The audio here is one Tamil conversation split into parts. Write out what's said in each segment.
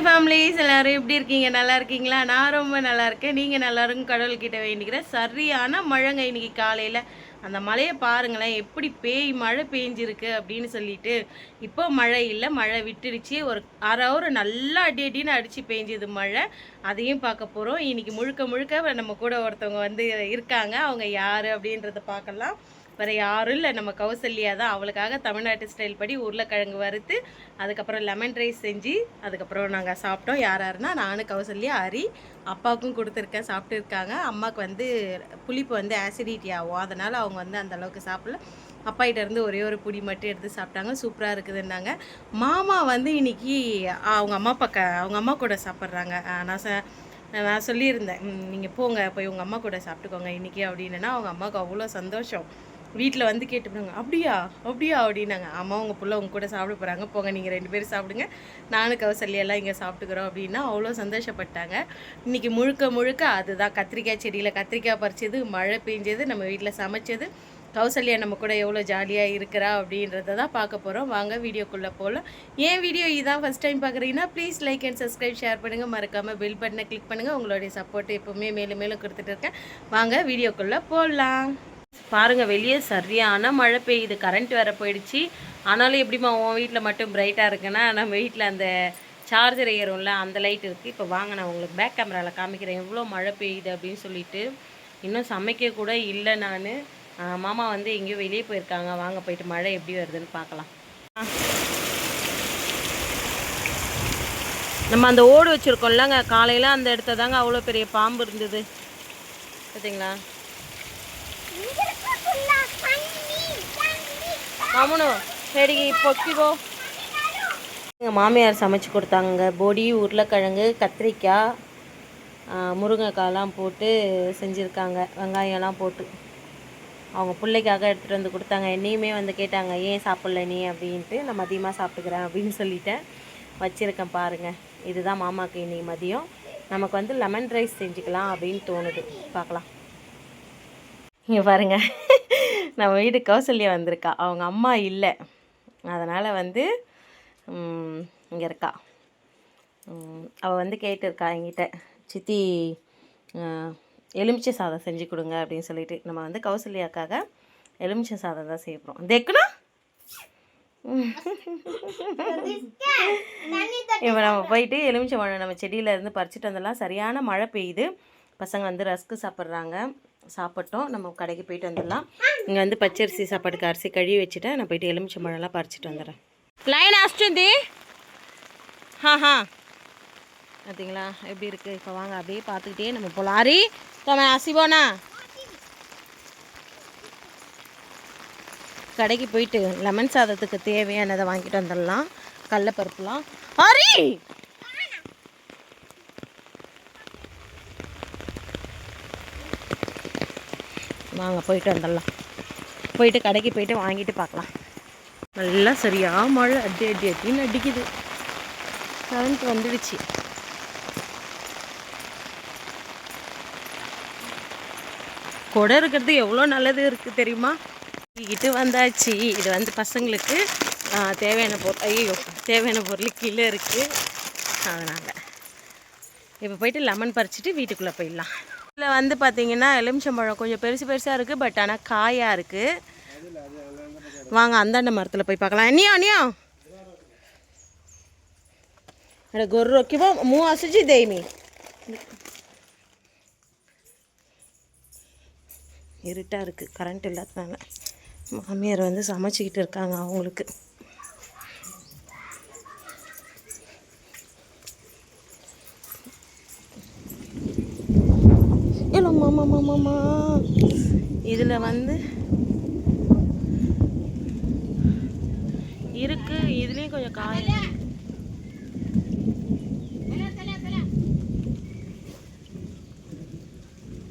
ஹாய் ஃபேமிலிஸ் எல்லோரும் எப்படி இருக்கீங்க? நல்லா இருக்கீங்களா? நான் ரொம்ப நல்லா இருக்கேன். நீங்கள் நல்லா இருக்கும் கடவுள்கிட்ட வேண்டிக்கிறேன் சரியான மழைங்க இன்னைக்கு காலையில். அந்த மழையை பாருங்களேன். எப்படி பேய் மழை பெஞ்சிருக்கு அப்படின்னு சொல்லிட்டு. இப்போ மழை இல்லை. மழை விட்டுடுச்சு. ஒரு அரை ஹவர் நல்லா அடி அடின்னு அடித்து பெஞ்சுது மழை. அதையும் பார்க்க போகிறோம் இன்றைக்கி முழுக்க முழுக்க நம்ம கூட ஒருத்தவங்க வந்து இருக்காங்க. அவங்க யார் அப்படின்றத பார்க்கலாம். வேறு யாரும் இல்லை. நம்ம கௌசல்யா தான். அவளுக்காக தமிழ்நாட்டு ஸ்டைல் படி உருளைக்கிழங்கு வறுத்து அதுக்கப்புறம் லெமன் ரைஸ் செஞ்சு அதுக்கப்புறம் நாங்கள் சாப்பிட்டோம். யார் யாருன்னா நானும் கௌசல்யா அரி அப்பாவுக்கும் கொடுத்துருக்கேன். சாப்பிட்டுருக்காங்க அம்மாவுக்கு வந்து புளிப்பு வந்து ஆசிடிட்டி ஆகும். அதனால் அவங்க வந்து அந்த அளவுக்கு சாப்பிடல. அப்பாகிட்ட இருந்து ஒரே ஒரு புடி மட்டும் எடுத்து சாப்பிட்டாங்க. சூப்பராக இருக்குதுன்னாங்க. மாமா வந்து இன்னைக்கு அவங்க அம்மா பக்க அவங்க அம்மா கூட சாப்பிட்றாங்க. நான் ச நான் சொல்லியிருந்தேன். நீங்கள் போங்க. போய் உங்கள் அம்மா கூட சாப்பிட்டுக்கோங்க. இன்றைக்கி அப்படின்னா. அவங்க அம்மாவுக்கு அவ்வளோ சந்தோஷம். வீட்டில் வந்து கேட்டுப்பாங்க அப்படியா அப்படியா? அப்படின்னாங்க. அம்மா உங்கள் பிள்ளை உங்க கூட சாப்பிட போகிறாங்க போங்க நீங்கள் ரெண்டு பேரும் சாப்பிடுங்க. நானும் கவசல்லியெல்லாம் இங்கே சாப்பிட்டுக்கிறோம். அப்படின்னா அவ்வளோ சந்தோஷப்பட்டாங்க. இன்றைக்கி முழுக்க முழுக்க அதுதான். கத்திரிக்காய் செடியில் கத்திரிக்காய் பறிச்சது மழை பெஞ்சது நம்ம வீட்டில் சமைச்சது. கௌசல்யா நம்ம கூட எவ்வளோ ஜாலியாக இருக்கிறா அப்படின்றத தான் பார்க்க போகிறோம் வாங்க வீடியோக்குள்ளே போகலாம் ஏன் வீடியோ இதான் ஃபஸ்ட் டைம் பார்க்குறீங்கன்னா please like and subscribe share பண்ணுங்கள் மறக்காமல் பெல் பட்டனை கிளிக் பண்ணுங்கள் உங்களுடைய சப்போர்ட் எப்போவுமே மேலும் மேலும் கொடுத்துட்டு இருக்கேன். வாங்க வீடியோக்குள்ளே போடலாம் பாருங்க வெளியே சரியான மழை பெய்யுது. கரண்ட் வேற போயிடுச்சு. ஆனாலும் எப்படிம்மா உன் வீட்டில் மட்டும் பிரைட்டாக இருக்குன்னா நம்ம வீட்டில் அந்த சார்ஜர் ஏறும்ல அந்த லைட் இருக்குது இப்போ வாங்க நான் உங்களுக்கு பேக் கேமராவில் காமிக்கிறேன். எவ்வளோ மழை பெய்யுது அப்படின்னு சொல்லிட்டு. இன்னும் சமைக்க கூட இல்லை நான். மாமா வந்து எங்கேயோ வெளியே போயிருக்காங்க. வாங்க போயிட்டு மழை எப்படி வருதுன்னு பார்க்கலாம். நம்ம அந்த ஓடு வச்சுருக்கோம்லங்க காலையில் அந்த இடத்த தாங்க அவ்வளோ பெரிய பாம்பு இருந்தது. பார்த்தீங்களா மாமனு சரி பொக்கிக்கோ. எங்கள் மாமியார் சமைச்சு கொடுத்தாங்க பொடி உருளைக்கிழங்கு கத்திரிக்காய் முருங்கைக்காய்லாம் போட்டு செஞ்சுருக்காங்க. வெங்காயம்லாம் போட்டு. அவங்க பிள்ளைக்காக எடுத்துகிட்டு வந்து கொடுத்தாங்க. என்னையுமே வந்து கேட்டாங்க ஏன் சாப்பிட்ல நீ? அப்படின்ட்டு. நான் மதியமாக சாப்பிட்டுக்கிறேன் அப்படின்னு சொல்லிட்டேன். வச்சுருக்கேன் பாருங்கள் இதுதான் மாமாக்கு இன்னைக்கு மதியம். நமக்கு வந்து லெமன் ரைஸ் செஞ்சுக்கலாம் அப்படின்னு தோணுது. பார்க்கலாம். இங்கே பாருங்கள் நம்ம வீடு கௌசல்யா வந்திருக்கா. அவங்க அம்மா இல்லை. அதனால் வந்து இங்கே இருக்கா. அவள் வந்து கேட்டிருக்கா என்கிட்ட சித்தி எலுமிச்சை சாதம் செஞ்சு கொடுங்க அப்படின்னு சொல்லிட்டு. நம்ம வந்து கௌசல்யாக்காக எலுமிச்சை சாதம் தான் செய்ய போகிறோம் தேக்கணும் இப்போ நம்ம போயிட்டு எலுமிச்சை பழம் நம்ம செடியில இருந்து பறிச்சுட்டு வந்தெல்லாம் சரியான மழை பெய்யுது. பசங்க வந்து ரஸ்க்கு சாப்பிட்றாங்க. சாப்பிட்டோம். நம்ம கடைக்கு போயிட்டு வந்துடலாம். இங்கே வந்து பச்சரிசி சாப்பாட்டுக்கு அரிசி கழுவி வச்சுட்டேன். நான் போயிட்டு எலுமிச்சை பழம்லாம் பறிச்சுட்டு வந்துடுறேன். லைன் அஸ்டுந்தி ஹா ஹா. பார்த்தீங்களா எப்படி இருக்குது இப்போ வாங்க அப்படியே பார்த்துக்கிட்டே நம்ம போகலாம் ஆரி தோம அசிபோனா? கடைக்கு போயிட்டு லெமன் சாதத்துக்கு தேவையானதை வாங்கிட்டு வந்துடலாம். கடலப்பருப்புலாம். ஹரி வாங்க போயிட்டு வந்துடலாம். போயிட்டு கடைக்கு போயிட்டு வாங்கிட்டு பார்க்கலாம். நல்லா சரியாக மழை அடி அடி அடின்னு அடிக்குது. கரண்ட் வந்துடுச்சு. கொடை இருக்கிறது எவ்வளோ நல்லது இருக்குது தெரியுமா? இது வந்தாச்சு. இது வந்து பசங்களுக்கு தேவையான பொருள் ஐயோ தேவையான பொருள் கீழே இருக்குது அதனால். இப்போ போயிட்டு லெமன் பறிச்சுட்டு வீட்டுக்குள்ளே போயிடலாம். இதில் வந்து பார்த்தீங்கன்னா எலுமிச்சம்பழம் கொஞ்சம் பெருசு பெருசாக இருக்குது பட் ஆனால் காயாக இருக்குது வாங்க அந்தாண்ட மரத்தில் போய் பார்க்கலாம். அண்ணியோ அண்ணியோ? அட கொர்ரோ கிவோ மூ அசுஜி தெய்மி இருட்டாக இருக்குது கரண்ட் இல்லாதனால மாமியார் வந்து சமைச்சிக்கிட்டு இருக்காங்க அவங்களுக்கு.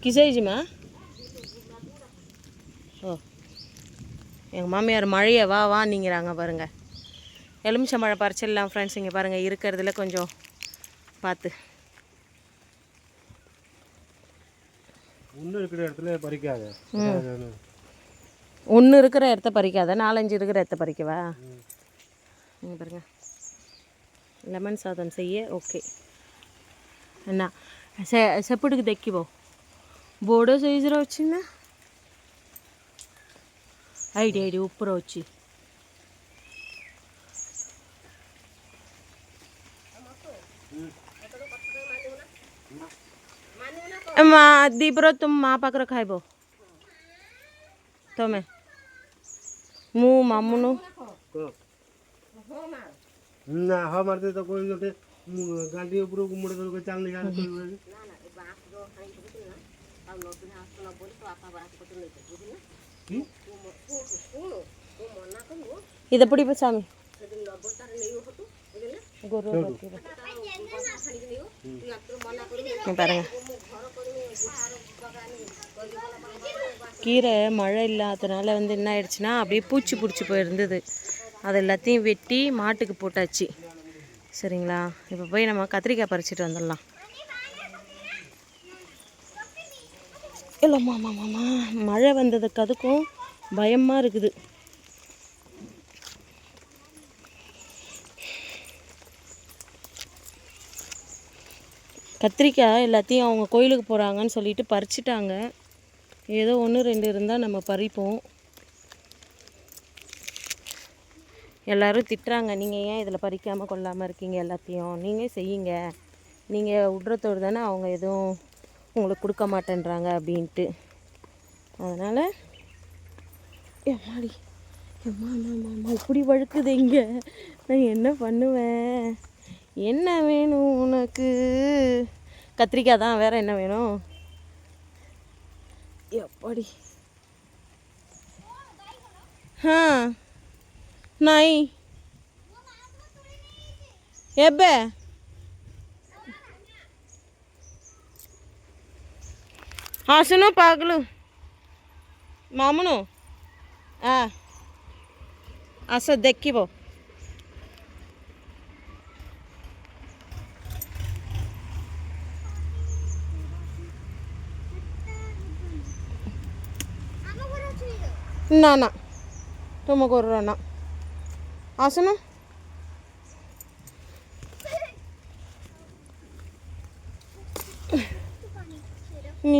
கிசைஜிமா ஓ எங்கள் மாமியார் மழையை வா வான்னிங்கிறாங்க பாருங்க எலுமிச்சம்பழ பறிச்சிடலாம் ஃப்ரெண்ட்ஸ் இங்கே பாருங்கள் இருக்கிறதுல கொஞ்சம் பார்த்து ஒன்று இருக்கிற இடத்துல பறிக்காத ஒன்று இருக்கிற இடத்த பறிக்காத நாலஞ்சு இருக்கிற இடத்த பறிக்கவா இங்கே பாருங்க லெமன் சாதம் செய்ய ஓகே అన్న సె సెప్పుడుకి దెక్కిపో బోడో సైజులో వచ్చిందా ఐడి ఐడి ఉప్పుర వచ్చి ନବୀନ ଆସୁନା இது எப்படி இப்போ சாமி ଯଦି ନବ ତାର பாருங்க கீரை மழை இல்லாதனால வந்து என்ன ஆயிடுச்சுன்னா அப்படியே பூச்சி பிடிச்சி போயிருந்தது. அது எல்லாத்தையும் வெட்டி மாட்டுக்கு போட்டாச்சு. சரிங்களா? இப்போ போய் நம்ம கத்திரிக்காய் பறிச்சிட்டு வந்துடலாம். இல்லைம்மா மாமா மழை வந்ததுக்கு அதுக்கும் பயமாக இருக்குது. கத்திரிக்காய் எல்லாத்தையும் அவங்க கோயிலுக்கு போகிறாங்கன்னு சொல்லிட்டு பறிச்சிட்டாங்க. ஏதோ ஒன்று ரெண்டு இருந்தால் நம்ம பறிப்போம். எல்லோரும் திட்டுறாங்க நீங்கள் ஏன் இதில் பறிக்காமல் கொள்ளாமல் இருக்கீங்க எல்லாத்தையும்? நீங்கள் செய்யுங்க. நீங்கள் விட்றத்தோடு தானே அவங்க எதுவும் உங்களுக்கு கொடுக்க மாட்டேன்றாங்க அப்படின்ட்டு. அதனால் எம்மாடி எம்மா அம்மா இப்படி வழுக்குது இங்கே. நான் என்ன பண்ணுவேன்? என்ன வேணும் உனக்கு? கத்திரிக்காய் தான் வேறு என்ன வேணும்? எப்படி ஆ நாய். எப்போ? హాసును పాగులు. మామును? అస దెక్కివో నా నా తుమ్మకూరనా ఆసను నీ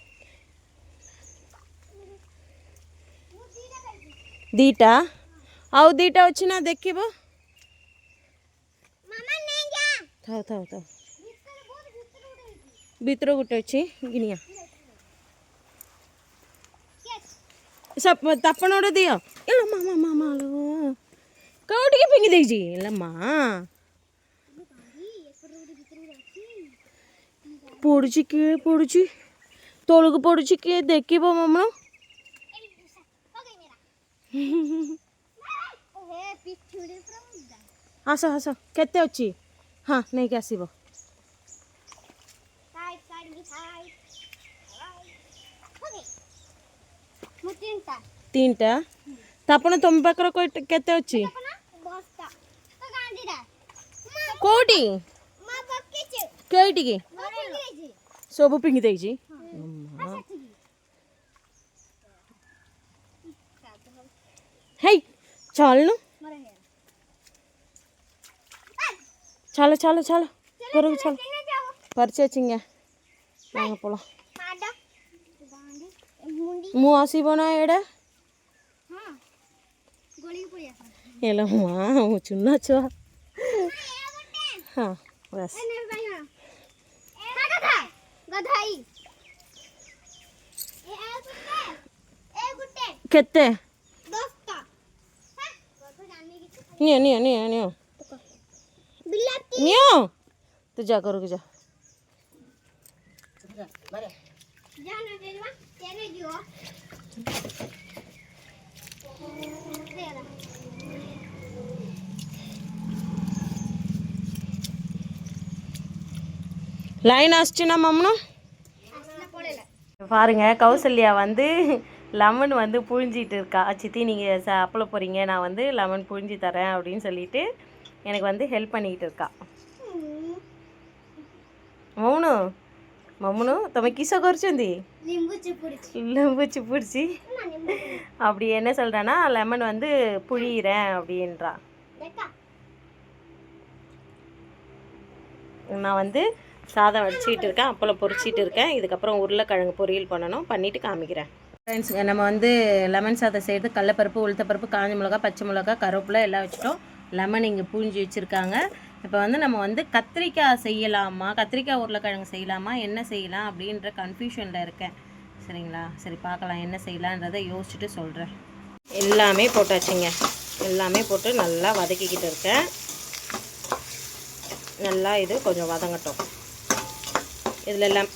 ଦିଟା ଆଉ ଦିଟା ଅଛି ନା ଦେଖିବ ଥାଉ ଥାଉ ଥାଉ ଭିତରେ ଗୋଟେ ଅଛି ଗିନିଆ ତାପଣ ଗୋଟେ ଦିଅ ଏଲୋ ମାମା ମାମା ଲୋ କୋଉଠିକି ଫିଙ୍ଗି ଦେଇଛି ଏଲୋ ମା ପଡ଼ୁଛି କିଏ ପଡ଼ୁଛି ତଳକୁ ପଡ଼ୁଛି କିଏ ଦେଖିବ ମାମା ଆସ ଆସ କେତେ ଅଛି ହଁ ନେଇକି ଆସିବ ମୁଁ ତିନିଟା ତିନିଟା ତାପଣ ତମ ପାଖରେ କୋଇ- କେତେ ଅଛି ବସ୍ତା ତ ଗାଣ୍ଡିଟା କୋଉଠି ମା ପକେଇଛୁ କେଇଟିକି ମୁଁ ପକେଇଛି ସବୁ ଫିଙ୍ଗି ଦେଇଛି హై చాలును చాలా చాలా చాలా పొరుగు చాలా పరిచి వచ్చింగా நாங்கள் போகலாம் ମୁଁ ଆସିବ ନା ଏଇଟା ହେଲା ମା ଚୁନା ଛୁଆ ହଁ ବାସ୍ କେତେ नियो नियो नियो नियो। नियो। तो जा करो जा। लाइन आ मम्मन पांग कौशल्या वह லெமன் வந்து புழிஞ்சிட்டு இருக்கா? சித்தி நீங்கள் ச அப்பள போகிறீங்க நான் வந்து லெமன் புழிஞ்சி தரேன் அப்படின்னு சொல்லிட்டு எனக்கு வந்து ஹெல்ப் பண்ணிக்கிட்டு இருக்கா. மௌனு మమ్మను తమ కిసో కొరిచింది லிம்புச்சு பிடிச்சி. அப்படி என்ன சொல்கிறேன்னா லெமன் வந்து புழியிறேன் அப்படின்றா. நான் வந்து சாதம் வடிச்சிக்கிட்டு இருக்கேன் அப்பளம் பொரிச்சிட்டு இருக்கேன். இதுக்கப்புறம் உருளைக்கிழங்கு பொரியல் பண்ணணும். பண்ணிட்டு காமிக்கிறேன். ஃப்ரெண்ட்ஸ் நம்ம வந்து லெமன் சாதம் செய்கிறது கடலப்பருப்பு உளுத்தப்பருப்பு காஞ்ச மிளகா பச்சை மிளகா கருவேப்பிலை எல்லாம் வச்சுட்டோம். லெமன் இங்கே பூஞ்சி வச்சுருக்காங்க. இப்போ வந்து நம்ம வந்து கத்திரிக்காய் செய்யலாமா? கத்திரிக்காய் உருளைக்கிழங்கு செய்யலாமா? என்ன செய்யலாம்? அப்படின்ற கன்ஃபியூஷனில் இருக்கேன். சரிங்களா? சரி பார்க்கலாம் என்ன செய்யலான்றதை யோசிச்சுட்டு சொல்கிறேன் எல்லாமே போட்டாச்சுங்க. எல்லாமே போட்டு நல்லா வதக்கிக்கிட்டு இருக்கேன். நல்லா இது கொஞ்சம் வதங்கட்டும். இதில் லெம்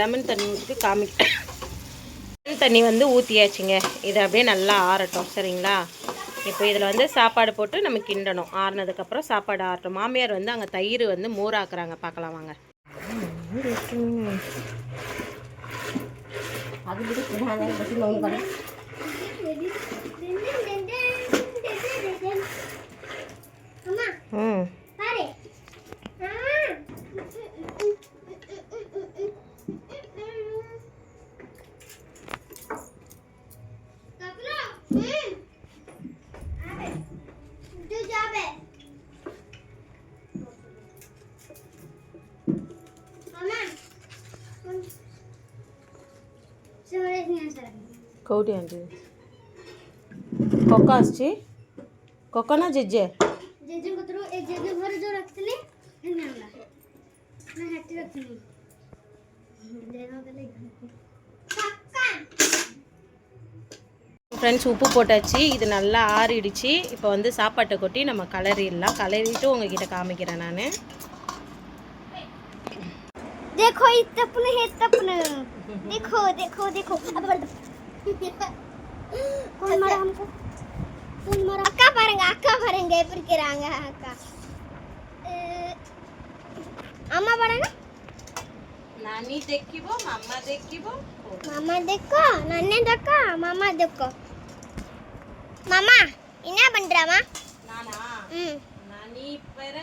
லெமன் தண்ணி ஊற்றிட்டு காமிக்க தண்ணி வந்து ஊற்றியாச்சுங்க இது அப்படியே நல்லா ஆறட்டும் சரிங்களா? இப்போ இதில் வந்து சாப்பாடு போட்டு நம்ம கிண்டணும். ஆறுனதுக்கப்புறம் சாப்பாடு ஆறட்டும். மாமியார் வந்து அங்கே தயிர் வந்து மோராக்குறாங்க. பார்க்கலாம் வாங்க. ம். କୋଉଠି ଆଣିଛୁ କକା ଆସୁଛି କକା ନା ଜେଜେ ஃப்ரெண்ட்ஸ் உப்பு போட்டாச்சு. இது நல்லா ஆறிடுச்சு. இப்போ வந்து சாப்பாட்டை கொட்டி நம்ம கலரிடலாம். கலரிட்டு உங்ககிட்ட காமிக்கிறேன் நான். देखो इतना पुने है इतना पुने देखो देखो देखो। अब कौन मारा हमको? कौन मारा? அக்கா பாருங்க அக்கா பாருங்க எப்படி இருக்கறாங்க அக்கா அம்மா பாருங்க நானி देखिबो मामा देखिबो मामा देखो नानी देखो मामा देखो। மாமா என்ன பண்றாமா? நானா? ம். நானி பெற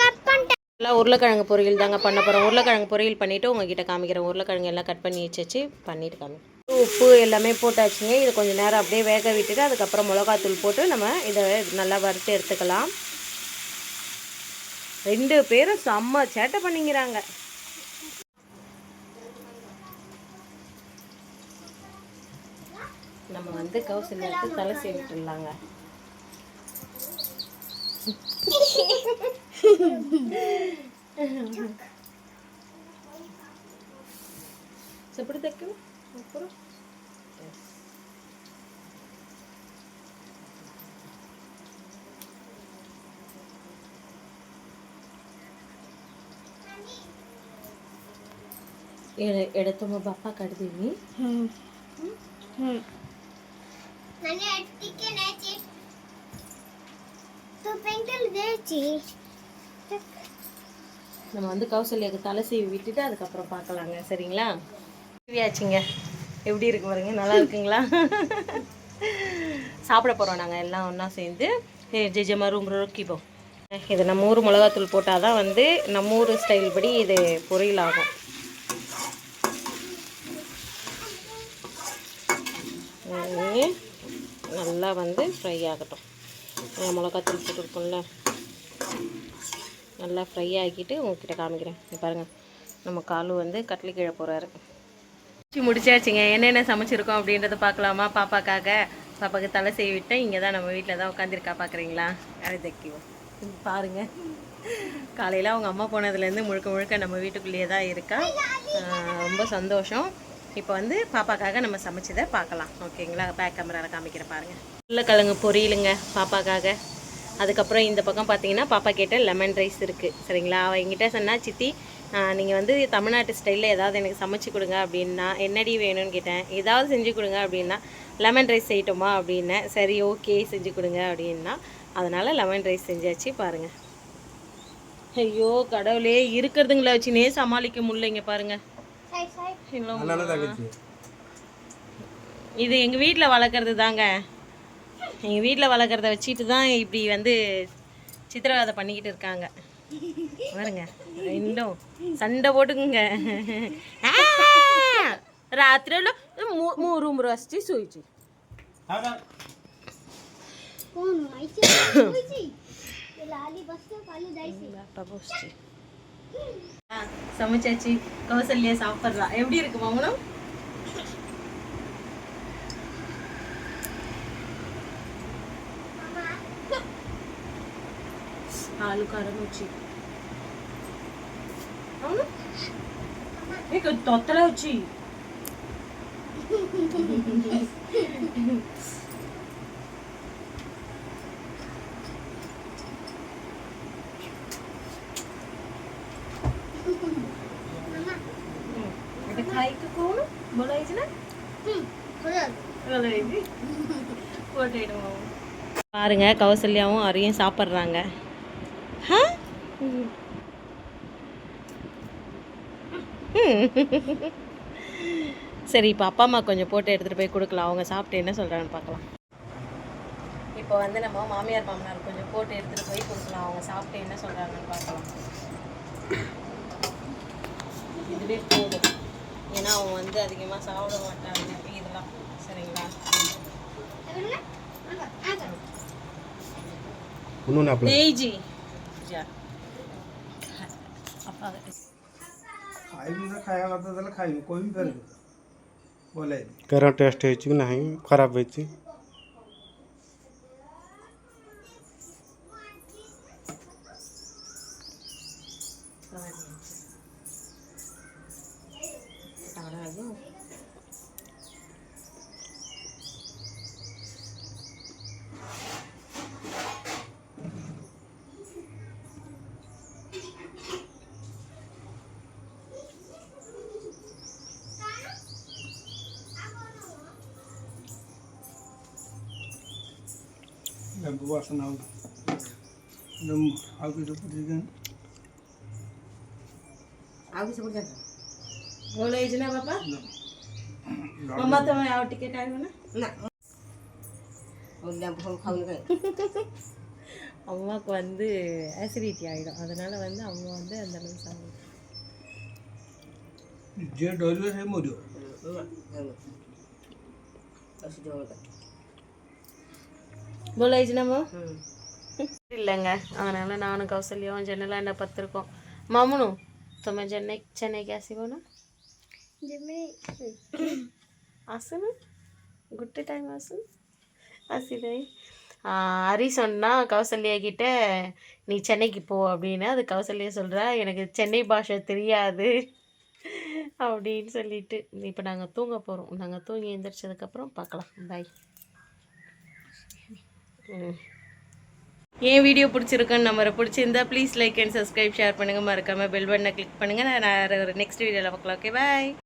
கட் பண்ணிட்டேன். எல்லாம் உருளைக்கிழங்கு பொரியல் தாங்க பண்ண போகிறோம் உருளைக்கிழங்கு பொரியல் பண்ணிவிட்டு உங்ககிட்ட காமிக்கிறேன். உருளைக்கிழங்கு எல்லாம் கட் பண்ணி வச்சு பண்ணிட்டு காமி. உப்பு எல்லாமே போட்டாச்சுங்க. இது கொஞ்சம் நேரம் அப்படியே வேக விட்டுட்டு அதுக்கப்புறம் மிளகாத்தூள் போட்டு நம்ம இதை நல்லா வறுத்து எடுத்துக்கலாம். ரெண்டு பேரும் செம்ம சேட்டை பண்ணிக்கிறாங்க. நம்ம வந்து கௌசல்யாவுக்கு தலை செய்விட்டுலாங்க செப்படி தைக்கணும் அப்புறம் ಎಡತಮ್ಮ ಬಾಪ મને અટકે ને છે તો પેન્ટલ દેચી நம்ம வந்து கௌசல்யாவுக்கு தலை சீவி விட்டுட்டு அதுக்கப்புறம் பார்க்கலாங்க சரிங்களா? சீவியாச்சுங்க எப்படி இருக்கு பாருங்க நல்லா இருக்குங்களா? சாப்பிட போகிறோம் நாங்கள் எல்லாம் ஒன்றா சேர்ந்து. ஜெஜமாக ரூம் ரொக்கிப்போம் இது நம்ம ஊர் மிளகாத்தூள் போட்டால் தான் வந்து நம்ம ஊர் ஸ்டைல் படி இது பொரியல் ஆகும். நல்லா வந்து ஃப்ரை ஆகட்டும். மிளகாத்தூள் போட்டுருக்கோம்ல நல்லா ஃப்ரை ஆக்கிட்டு உங்ககிட்ட காமிக்கிறேன். பாருங்கள் நம்ம காலு வந்து கட்லி கீழே போகிறாரு முடிச்சாச்சுங்க. என்னென்ன சமைச்சிருக்கோம் அப்படின்றத பார்க்கலாமா? பாப்பாக்காக பாப்பாக்கு தலை செய்ய விட்டேன். இங்கே தான் நம்ம வீட்டில் தான் உட்காந்துருக்கா பார்க்குறீங்களா அது தைக்குவோம் பாருங்க. காலையில் அவங்க அம்மா போனதுலேருந்து முழுக்க முழுக்க நம்ம வீட்டுக்குள்ளேயே தான் இருக்கா. ரொம்ப சந்தோஷம். இப்போ வந்து பாப்பாக்காக நம்ம சமைச்சதை பார்க்கலாம். ஓகேங்களா? பேக் கேமராவில் காமிக்கிறேன் பாருங்கள் உருளைக்கிழங்கு பொரியலுங்க பாப்பாக்காக. அதுக்கப்புறம் இந்த பக்கம் பார்த்தீங்கன்னா பாப்பா கேட்ட லெமன் ரைஸ் இருக்குது சரிங்களா? அவள் எங்கிட்ட சொன்னால் சித்தி நீங்கள் வந்து தமிழ்நாட்டு ஸ்டைலில் ஏதாவது எனக்கு சமைச்சு கொடுங்க அப்படின்னா என்னடி வேணும்னு கேட்டேன். ஏதாவது செஞ்சு கொடுங்க அப்படின்னா லெமன் ரைஸ் செய்யட்டோமா? அப்படின்னேன் சரி ஓகே செஞ்சு கொடுங்க. அப்படின்னா அதனால் லெமன் ரைஸ் செஞ்சாச்சு பாருங்கள் ஐயோ கடவுளே இருக்கிறதுங்களா வச்சுனே சமாளிக்க முடியலங்க பாருங்கள் இது எங்கள் வீட்டில் வளர்க்குறது தாங்க எங்கள் வீட்டில் வளர்க்குறத வச்சுட்டு தான் இப்படி வந்து சித்திரவதை பண்ணிக்கிட்டு இருக்காங்க. பாருங்க ரெண்டும் சண்டை போட்டுக்குங்க. రాత్రిలో మూరు మూరు వచ్చి చూచి పాప వచ్చి சமைச்சாச்சு கௌசல்யா சாப்பிட்றா எப்படி இருக்கு மௌனம் ఆలు కారం వచ్చి అవును నీకు తొత్తలే వచ్చి பாருங்க கௌசல்யாவும் அரியும் சாப்பிட்றாங்க. சரி இப்போ அப்பா அம்மா கொஞ்சம் போட்டு எடுத்துகிட்டு போய் கொடுக்கலாம். அவங்க சாப்பிட்டு என்ன சொல்கிறாங்கன்னு பார்க்கலாம். இப்போ வந்து நம்ம மாமியார் மாமனார் கொஞ்சம் போட்டு எடுத்துகிட்டு போய் கொடுக்கலாம். அவங்க சாப்பிட்டு என்ன சொல்கிறாங்கன்னு பார்க்கலாம். இதுவே போதும். ஏன்னா அவங்க வந்து அதிகமாக சாப்பிட மாட்டாங்க. இதெல்லாம் சரிங்களா? म्हणून आपलं नहीं जी जा अपा ଖାଇ ବି ଖାଇବା କଥା ଦେଲେ ଖାଇବି କହିବି ପାରିବି ବୋଲେ कारण टेस्ट ହେଇଛି କି ନାହିଁ ଖରାପ ହେଇଛି Then go wash now. Then how is it again? How is it again? બોલો એ જ ના બાપા મમ્મા તમે આવો ટિકિટ આવ્યો ને ના அம்மாவுக்கு வந்து ஆசிடிட்டி ஆகிடும் அதனால் வந்து அம்மா வந்து அந்த அளவுக்கு சாப்பிடும் ஜே டோல்வே செய்ய முடியும் போலாயிச்சுனாமா hmm. இல்லைங்க. அதனால் நானும் கௌசல்யாவும் சென்னையில் என்ன பார்த்துருக்கோம். மாமனும் તમે சென்னை ચેન્નઈ ક્યાં સીવોના જેમણે குட்டு டைம் அசன்? ஆசினை ஹரி சொன்னா கௌசல்யா கிட்ட நீ சென்னைக்கு போ அப்படின்னு. அது கௌசல்யா சொல்கிறா எனக்கு சென்னை பாஷை தெரியாது அப்படின்னு சொல்லிட்டு. இப்போ நாங்கள் தூங்க போகிறோம் நாங்கள் தூங்கி எழுந்திரிச்சதுக்கப்புறம் பார்க்கலாம் பாய் என் வீடியோ பிடிச்சிருக்குன்னு நம்பரை பிடிச்சிருந்தா please like and subscribe share பண்ணுங்கள் மறக்காமல் பெல் பட்டனை கிளிக் பண்ணுங்கள் நான் ஒரு நெக்ஸ்ட் வீடியோவில் பார்க்கலாம். Okay bye